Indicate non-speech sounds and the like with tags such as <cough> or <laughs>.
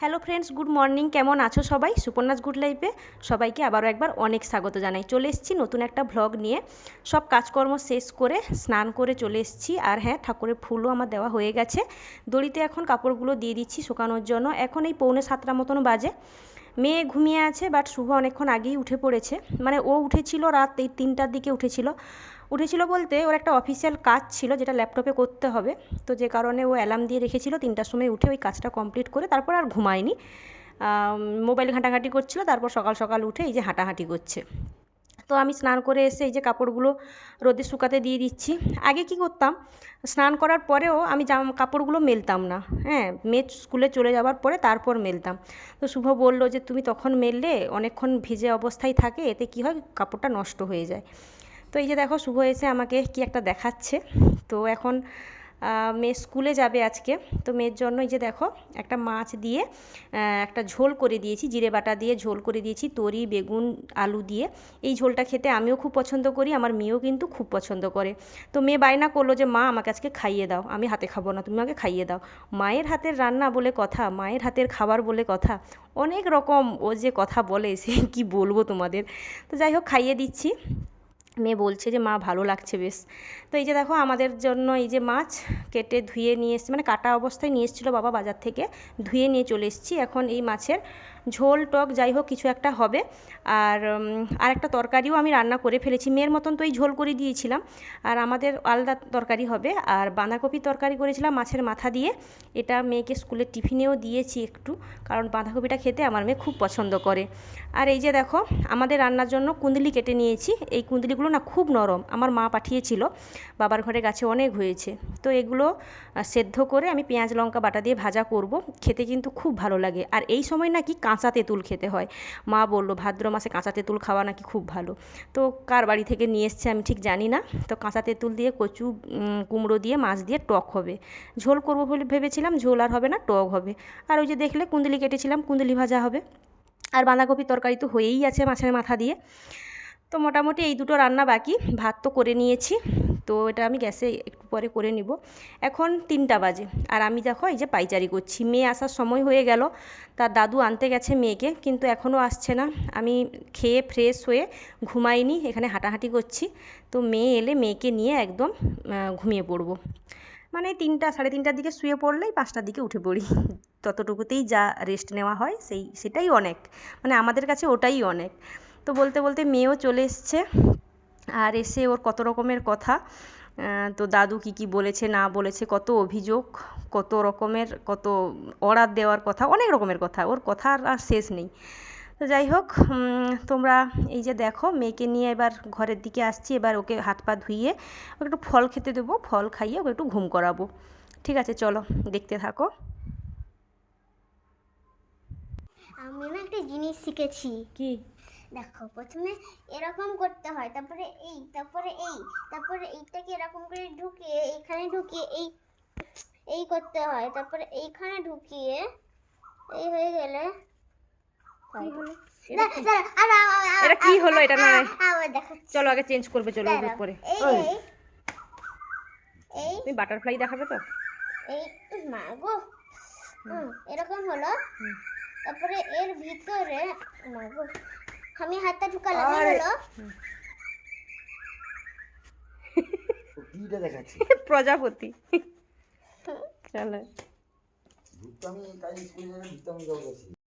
Hello friends good morning কেমন আছো সবাই? সুপর্ণাস গুড লাইফে সবাইকে আবারও একবার অনেক স্বাগত জানাই। চলে এসেছি নতুন একটা ভ্লগ নিয়ে। সব কাজকর্ম শেষ করে স্নান করে চলে এসেছি। আর হ্যাঁ ঠাকুরের ফুলও আমার দেওয়া হয়ে গেছে। দড়িতে এখন কাপড়গুলো দিয়ে দিচ্ছি শুকানোর জন্য। এখন এই পৌনে সাতটা মতন বাজে। মেয়ে ঘুমিয়ে আছে বাট শুভ অনেকক্ষণ আগেই উঠে পড়েছে। মানে ও উঠেছিল রাত এই তিনটার দিকে উঠেছিল। উঠেছিল বলতে ওর একটা অফিসিয়াল কাজ ছিল যেটা ল্যাপটপে করতে হবে। তো যে কারণে ও অ্যালার্ম দিয়ে রেখেছিল তিনটার সময় উঠে ওই কাজটা কমপ্লিট করে তারপর আর ঘুমায়নি। মোবাইল ঘাঁটাঘাঁটি করছিল, তারপর সকাল সকাল উঠে এই যে হাঁটাহাঁটি করছে। তো আমি স্নান করে এসে এই যে কাপড়গুলো রোদে শুকাতে দিয়ে দিচ্ছি। আগে কি করতাম, স্নান করার পরেও আমি জামা কাপড়গুলো মেলতাম না হ্যাঁ মেয়ে স্কুলে চলে যাওয়ার পরে তারপর মেলতাম। তো শুভ বলল যে, তুমি তখন মেললে অনেকক্ষণ ভিজে অবস্থায় থাকে, এতে কি হয়? কাপড়টা নষ্ট হয়ে যায়। তো এই যে দেখো, শুভ এসে আমাকে কি একটা দেখাচ্ছে। তো এখন মেয়ে স্কুলে যাবে আজকে। তো মেয়ের জন্য এই যে দেখো, একটা মাছ দিয়ে একটা ঝোল করে দিয়েছি, জিরে বাটা দিয়ে ঝোল করে দিয়েছি, তরি, বেগুন, আলু দিয়ে। এই ঝোলটা খেতে আমিও খুব পছন্দ করি, আমার মেয়েও কিন্তু খুব পছন্দ করে। তো মেয়ে বায়না করল যে, মা, আমাকে আজকে খাইয়ে দাও, আমি হাতে খাব না, তুমি আমাকে খাইয়ে দাও। মায়ের হাতের রান্না বলে কথা, মায়ের হাতের খাবার বলে কথা, অনেক রকম ও যে কথা বলে, সে কি বলব তোমাদের? তো যাই হোক, খাইয়ে দিচ্ছি। মেয়ে বলছে যে, মা, ভালো লাগছে বেশ। তো এই যে দেখো, আমাদের জন্য এই যে মাছ কেটে ধুয়ে নিয়ে এসছি মানে কাটা অবস্থায় নিয়ে এসেছিল বাবা বাজার থেকে, ধুয়ে নিয়ে চলে এসেছি। এখন এই মাছের ঝোল, টক, যাই হোক, কিছু একটা হবে। আর আর একটা তরকারিও আমি রান্না করে ফেলেছি। মেয়ের মতন তো এই ঝোল করে দিয়েছিলাম। আর আমাদের আলাদা তরকারি হবে। আর বাঁধাকপি তরকারি করেছিলাম মাছের মাথা দিয়ে। এটা মেয়েকে স্কুলের টিফিনেও দিয়েছি একটু, কারণ বাঁধাকপিটা খেতে আমার মেয়ে খুব পছন্দ করে। আর এই যে দেখো, আমাদের রান্নার জন্য কুন্দলি কেটে নিয়েছি। এই কুন্দলিগুলো না, খুব নরম। আমার মা পাঠিয়েছিল, বাবার ঘরে গাছে অনেক হয়েছে। তো এগুলো সেদ্ধ করে আমি পেঁয়াজ, লঙ্কা, বাটা দিয়ে ভাজা করব। খেতে কিন্তু খুব ভালো লাগে। আর এই সময় নাকি কাঁচা তেঁতুল খেতে হয়। মা বলল, ভাদ্র মাসে কাঁচা তেঁতুল খাওয়া নাকি খুব ভালো। তো কার বাড়ি থেকে নিয়ে এসছে আমি ঠিক জানি না। তো কাঁচা তেঁতুল দিয়ে কচু কুমড়ো দিয়ে মাছ দিয়ে টক হবে। ঝোল করব বলে ভেবেছিলাম, ঝোল আর হবে না, টক হবে। আর ওই যে দেখলে কুন্দলি কেটেছিলাম, কুন্দলি ভাজা হবে। আর বাঁধাকপি তরকারি তো হয়েই আছে মাছের মাথা দিয়ে। তো মোটামুটি এই দুটো রান্না বাকি, ভাত তো করে নিয়েছি। তো এটা আমি গ্যাসে একটু পরে করে নিব। এখন তিনটা বাজে আর আমি দেখো এই যে পাইচারি করছি। মেয়ে আসার সময় হয়ে গেল, তার দাদু আনতে গেছে মেয়েকে, কিন্তু এখনও আসছে না। আমি খেয়ে ফ্রেশ হয়ে ঘুমাইনি, এখানে হাঁটাহাঁটি করছি। তো মেয়ে এলে মেয়েকে নিয়ে একদম ঘুমিয়ে পড়ব। মানে তিনটা, সাড়ে তিনটার দিকে শুয়ে পড়লেই পাঁচটার দিকে উঠে পড়ি। <laughs> ততটুকুতেই যা রেস্ট নেওয়া হয়, সেই, সেটাই অনেক। মানে আমাদের কাছে ওটাই অনেক। তো বলতে বলতে মেয়েও চলে এসছে আর এসে ওর কত রকমের কথা। তো দাদু কী কী বলেছে না বলেছে কত অভিযোগ কত রকমের কত অর্ডার দেওয়ার কথা অনেক রকমের কথা ওর কথা আর শেষ নেই। তো যাই হোক তোমরা এই যে দেখো মেয়েকে নিয়ে এবার ঘরের দিকে আসছি এবার ওকে হাত পা ধুইয়ে ওকে একটু ফল খেতে দেবো ফল খাইয়ে ওকে একটু ঘুম করাবো। ঠিক আছে চলো দেখতে থাকো। আমি না একটা জিনিস শিখেছি। কি? দেখো প্রথমে এরকম করতে হয় তারপরে এই তারপরে এই তারপরে এইটাকে এরকম করে ঢুকিয়ে এইখানে ঢুকিয়ে এই এই করতে হয় তারপরে এইখানে ঢুকিয়ে এই হয়ে গেলে এটা কি হলো এটা না? চলো আগে চেঞ্জ করবে চলো ওর পরে এই এই এই। তুমি বাটারফ্লাই দেখাবে তো? এই মা গো। এরকম হলো। তারপরে এর ভিতরে মা গো আমি হাতটা ঢুকালাম এই হলো। কিটা দেখাচ্ছি। <laughs> প্রজাপতি। চলো। ভূত আমি কাল স্কুলে যাবে ভূত আমি জল গেছি।